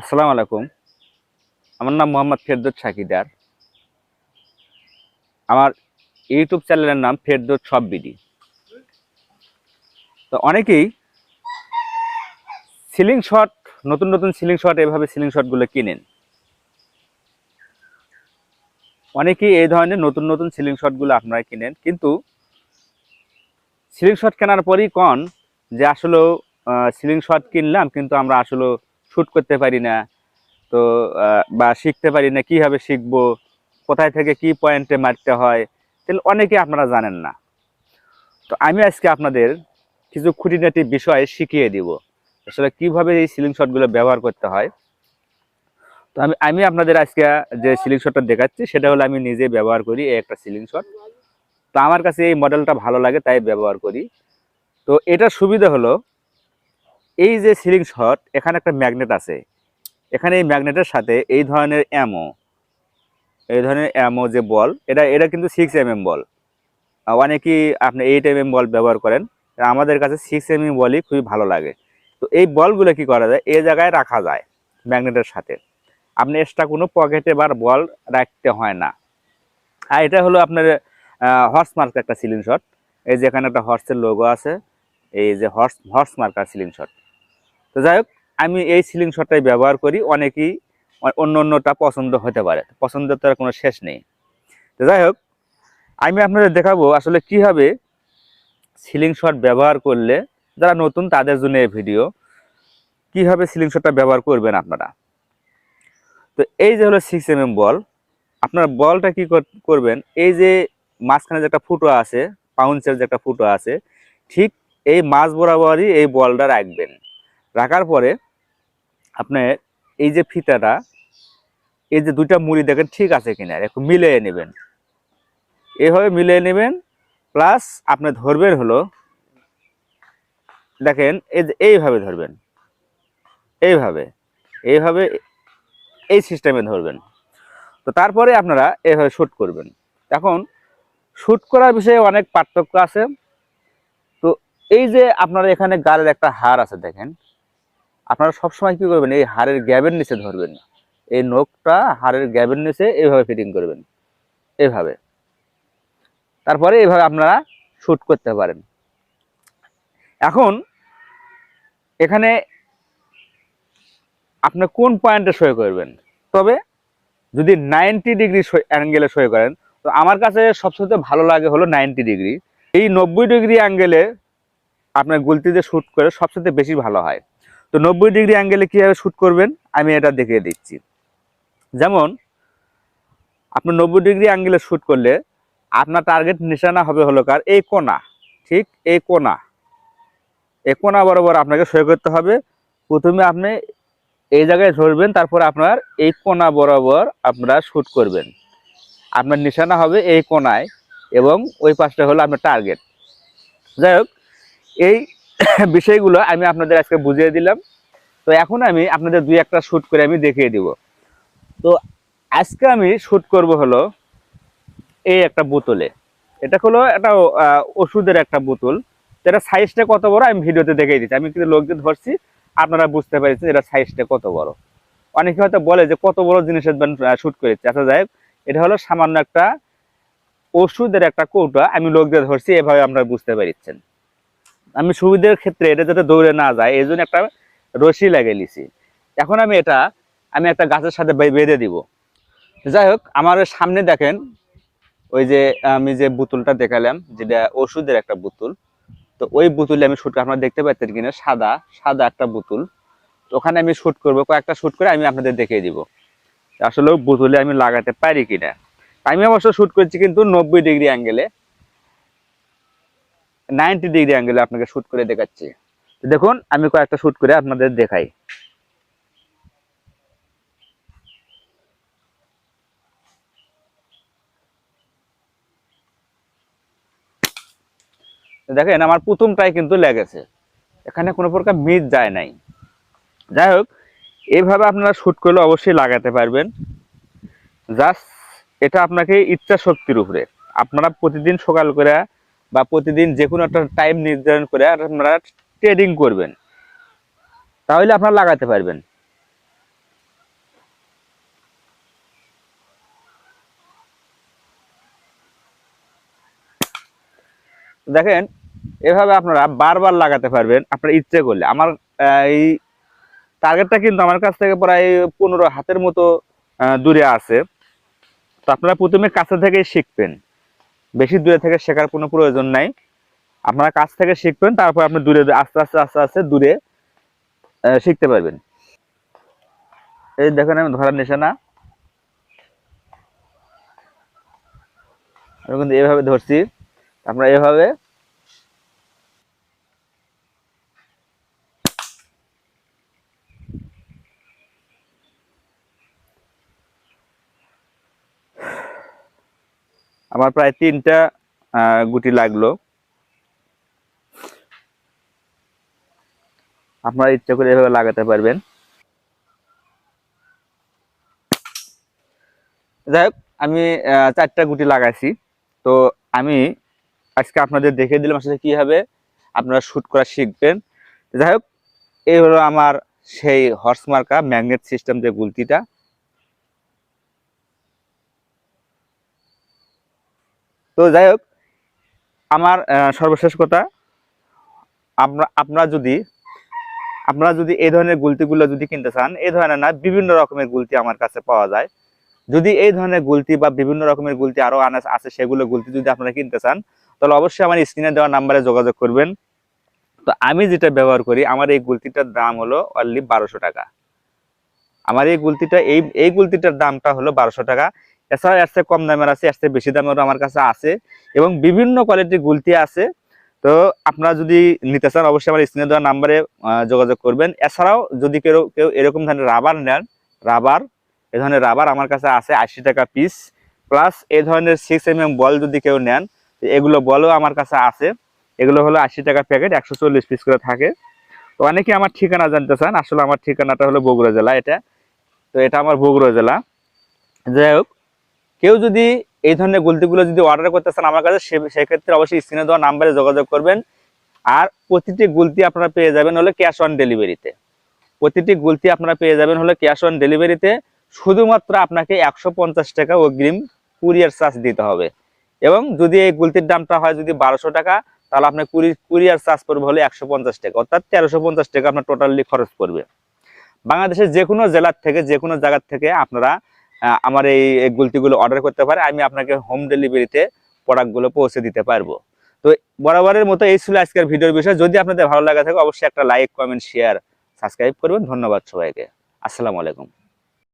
আসসালামু আলাইকুম। আমার নাম মোহাম্মদ ফেরদৌস সাকিদার। আমার ইউটিউব চ্যানেলের নাম ফেরদৌস সব বিডি। তো অনেকেই সিলিং শট, নতুন নতুন সিলিং শট, এভাবে সিলিং শটগুলো কিনেন। অনেকেই এই ধরনের নতুন নতুন সিলিং শটগুলো আপনারা কিনেন, কিন্তু সিলিং শট কেনার পরই কন যে আসলে সিলিং শট কিনলাম, কিন্তু আমরা আসলে শ্যুট করতে পারি না, তো বা শিখতে পারি না কীভাবে শিখব, কোথায় থেকে কি পয়েন্টে মারতে হয়, তাহলে অনেকে আপনারা জানেন না। তো আমি আজকে আপনাদের কিছু খুঁটিনাটি বিষয় শিখিয়ে দিব, আসলে কীভাবে এই সিলিং শটগুলো ব্যবহার করতে হয়। তো আমি আমি আপনাদের আজকে যে সিলিং শটটা দেখাচ্ছি, সেটা হলো আমি নিজে ব্যবহার করি এই একটা সিলিং শট তো আমার কাছে এই মডেলটা ভালো লাগে, তাই ব্যবহার করি। তো এটা সুবিধা হলো এই যে সিলিং শট, এখানে একটা ম্যাগনেট আছে। এখানে এই ম্যাগনেটের সাথে এই ধরনের অ্যামো এই ধরনের অ্যামো যে বল, এটা এটা কিন্তু সিক্স এম এম বল অনেকেই আপনি এইট এম এম বল ব্যবহার করেন আমাদের কাছে সিক্স এম এম বলই খুবই ভালো লাগে। তো এই বলগুলো কি করা যায়? এই জায়গায় রাখা যায় ম্যাগনেটের সাথে। আপনি এক্সট্রা কোনো পকেটে বা বল রাখতে হয় না। আর এটা হলো আপনার হর্স মার্ক একটা সিলিং শট এই যে এখানে একটা হর্সের লোগো আছে, এই যে horse horse marker ceiling shot তো যাই হোক, আমি এই সিলিং শটটাই ব্যবহার করি, অনেকেই অন্য অন্যটা পছন্দ হতে পারে পছন্দের তো কোনো শেষ নেই। তো যাই হোক, আমি আপনাদের দেখাবো আসলে কীভাবে সিলিং শট ব্যবহার করলে, যারা নতুন তাদের জন্য এই ভিডিও কীভাবে সিলিং শটটা ব্যবহার করবেন আপনারা? তো এই যে হলো সিক্স এম বল আপনার বলটা কি কর- করবেন, এই যে মাঝখানে যে একটা ফুটো আছে পাউন্সের যে একটা ফুটো আছে, ঠিক এই মাছ বরাবরই এই বলটা রাখবেন। রাখার পরে আপনার এই যে ফিতাটা, এই যে দুইটা মুড়ি দেখেন ঠিক আছে কিনা, একটু মিলিয়ে নেবেন। এইভাবে মিলিয়ে নেবেন, প্লাস আপনি ধরবেন হলো, দেখেন এই যে এইভাবে ধরবেন, এইভাবে এইভাবে এই সিস্টেমে ধরবেন। তো তারপরে আপনারা এইভাবে শ্যুট করবেন। এখন শ্যুট করার বিষয়ে অনেক পার্থক্য আছে। তো এই যে আপনারা এখানে গাড়ির একটা হার আছে দেখেন আপনারা সবসময় কি করবেন, এই হাড়ের গ্যাবের নিচে ধরবেন এই নখটা হাড়ের গ্যাবের নিচে এইভাবে ফিটিং করবেন। এভাবে। তারপরে এইভাবে আপনারা শ্যুট করতে পারেন। এখন এখানে আপনি কোন পয়েন্টে সই করবেন? তবে যদি নাইনটি ডিগ্রি অ্যাঙ্গেলে সই করেন, তো আমার কাছে সবচেয়ে ভালো লাগে হলো নাইনটি ডিগ্রি এই নব্বই ডিগ্রি অ্যাঙ্গেলে আপনার গুলতিতে শ্যুট করে সবচেয়ে বেশি ভালো হয়। তো নব্বই ডিগ্রি অ্যাঙ্গেলে কীভাবে শ্যুট করবেন, আমি এটা দেখিয়ে দিচ্ছি। যেমন, আপনি নব্বই ডিগ্রি অ্যাঙ্গেলে শ্যুট করলে আপনার টার্গেট নিশানা হবে হলো কার? এই কোনা, ঠিক এই কোনা। এই কোনা বরাবর আপনাকে সই করতে হবে। প্রথমে আপনি এই জায়গায় ধরবেন, তারপর আপনার এই কোনা বরাবর আপনারা শ্যুট করবেন। আপনার নিশানা হবে এই কোনায় এবং ওই পাশটা হলো আপনার টার্গেট যাই হোক, এই বিষয়গুলো আমি আপনাদের আজকে বুঝিয়ে দিলাম। তো এখন আমি আপনাদের দুই একটা শ্যুট করে আমি দেখিয়ে দিব। তো আজকে আমি শ্যুট করব হলো এই একটা বোতলে। এটা হলো একটা ওষুধের একটা বোতল। এটা সাইজটা কত বড় আমি ভিডিওতে দেখিয়ে দিচ্ছি। আমি কিন্তু লোকদের ধরছি, আপনারা বুঝতে পেরেছেন এটা সাইজটা কত বড়। অনেকে হয়তো বলে যে কত বড় জিনিসের শ্যুট করেছে। আচ্ছা যাই এটা হলো সামান্য একটা ওষুধের একটা কৌটা। আমি লোকদের ধরছি, এভাবে আপনারা বুঝতে পেরেছেন। আমি সুবিধার ক্ষেত্রে এটা যাতে দৌড়ে না যায় এই জন্য একটা রশি লাগিয়ে নিছি। এখন আমি এটা, আমি একটা গাছের সাথে বেঁধে দিব। যাই হোক, আমার সামনে দেখেন, ওই যে আমি যে বোতলটা দেখালাম, যেটা ওষুধের একটা বোতল, তো ওই বোতলে আমি শুট আপনারা দেখতে পাচ্ছেন কিনা, সাদা সাদা একটা বোতল। তো ওখানে আমি শুট করব, কয়েকটা শুট করে আমি আপনাদের দেখিয়ে দিব আসলে বোতলে আমি লাগাতে পারি কিনা। আমি অবশ্য শুট করছি কিন্তু নব্বই ডিগ্রি অ্যাঙ্গেলে নাইনটি ডিগ্রি অ্যাঙ্গেলে আপনাকে শুট করে দেখাচ্ছি। দেখুন, আমি কয়েকটা শুট করে আপনাদের দেখাই। দেখেন, আমার প্রথমটাই কিন্তু লেগেছে। এখানে কোনো প্রকার মিস যায় নাই। যাই হোক এইভাবে আপনারা শুট করলে অবশ্যই লাগাতে পারবেন। জাস্ট এটা আপনাকে ইচ্ছা শক্তির উপরে। আপনারা প্রতিদিন সকাল করে বা প্রতিদিন যে কোনো একটা টাইম নির্ধারণ করে আপনারা ট্রেডিং করবেন। তাহলে আপনারা লাগাতে পারবেন। দেখেন, এভাবে আপনারা বারবার লাগাতে পারবেন আপনার ইচ্ছে করলে। আমার এই টার্গেটটা কিন্তু আমার কাছ থেকে প্রায় পনেরো হাতের মতো দূরে আছে। তো আপনারা প্রথমে কাছে থেকে শিখবেন। বেশি দূরে থেকে শেখার কোনো প্রয়োজন নাই। আপনারা কাছ থেকে শিখবেন, তারপর আপনি দূরে আস্তে আস্তে আস্তে আস্তে দূরে শিখতে পারবেন। এই দেখেন আমি ধরার নিশানা। কিন্তু এভাবে ধরছি। আমরা এভাবে আমার প্রায় তিনটা গুটি লাগল। আপনারা ইচ্ছে করে এভাবে লাগাতে পারবেন। যাই হোক, আমি চারটা গুটি লাগাইছি। তো আমি আজকে আপনাদের দেখে দিলাম আসলে কীভাবে আপনারা শুট করা শিখবেন। যাই হোক, এই হলো আমার সেই হর্স মার্কা ম্যাগনেট সিস্টেম যে গুলতিটা। তো যাই হোক, আমার সর্বশেষ কথা, আমরা, আপনারা যদি আপনারা যদি এই ধরনের গুলতিগুলো যদি কিনতে চান এই ধরনের না, বিভিন্ন রকমের গুলতি আমার কাছে পাওয়া যায়। যদি এই ধরনের গুলতি বা বিভিন্ন রকমের গুলতি আরও আনা আছে, সেগুলো গুলতি যদি আপনারা কিনতে চান, তাহলে অবশ্যই আমার স্ক্রিনে দেওয়া নাম্বারে যোগাযোগ করবেন। তো আমি যেটা ব্যবহার করি, আমার এই গুলতিটার দাম হলো অনলি বারোশো টাকা। আমার এই গুলতিটা, এই এই গুলতিটার দামটা হলো বারোশো টাকা। এছাড়া এর চেয়ে কম দামের আছে, এর চেয়ে বেশি দামেরও আমার কাছে আছে এবং বিভিন্ন কোয়ালিটির গুলতি আছে। তো আপনারা যদি নিতে চান, অবশ্যই আমার স্ক্রিনে দেওয়া নাম্বারে যোগাযোগ করবেন। এছাড়াও যদি কেউ কেউ এরকম ধরনের রাবার নেন রাবার এ ধরনের রাবার আমার কাছে আছে আশি টাকা পিস প্লাস এ ধরনের সিক্স এম এম বল যদি কেউ নেন এগুলো বলও আমার কাছে আছে। এগুলো হলো আশি টাকা প্যাকেট একশো চল্লিশ পিস করে থাকে। তো অনেকে আমার ঠিকানা জানতে চান, আসলে আমার ঠিকানাটা হলো বগুড়া জেলা এটা। তো এটা আমার বগুড়া জেলা। যাই হোক কেউ যদি এই ধরনের গুলতিগুলো যদি অর্ডার করতে চান আমার কাছে সেক্ষেত্রে অবশ্যই স্ক্রিনে দেওয়া নাম্বারে যোগাযোগ করবেন। আর প্রতিটি গুলতি আপনারা পেয়ে যাবেন হলো ক্যাশ অন ডেলিভারিতে প্রতিটি গুলতি আপনারা পেয়ে যাবেন হলো ক্যাশ অন ডেলিভারিতে শুধুমাত্র আপনাকে একশো পঞ্চাশ টাকা অগ্রিম কুরিয়ার চার্জ দিতে হবে। এবং যদি এই গুলতির দামটা হয় যদি বারোশো টাকা, তাহলে আপনার কুরি কুরিয়ার চার্জ পড়বে হলে একশো পঞ্চাশ টাকা। অর্থাৎ তেরোশো টাকা আপনার টোটালি খরচ পড়বে। বাংলাদেশের যে কোনো জেলার থেকে যে কোনো জায়গার থেকে আপনারা আমার এই গুলতিগুলো অর্ডার করতে পারে, আমি আপনাকে হোম ডেলিভারিতে প্রোডাক্টগুলো পৌঁছে দিতে পারব। তো বরাবরের মতো এই ছিল আজকের ভিডিওর বিষয়। যদি আপনাদের ভালো লাগা থাকে, অবশ্যই একটা লাইক কমেন্ট শেয়ার সাবস্ক্রাইব করবেন। ধন্যবাদ সবাইকে। আসসালামু আলাইকুম।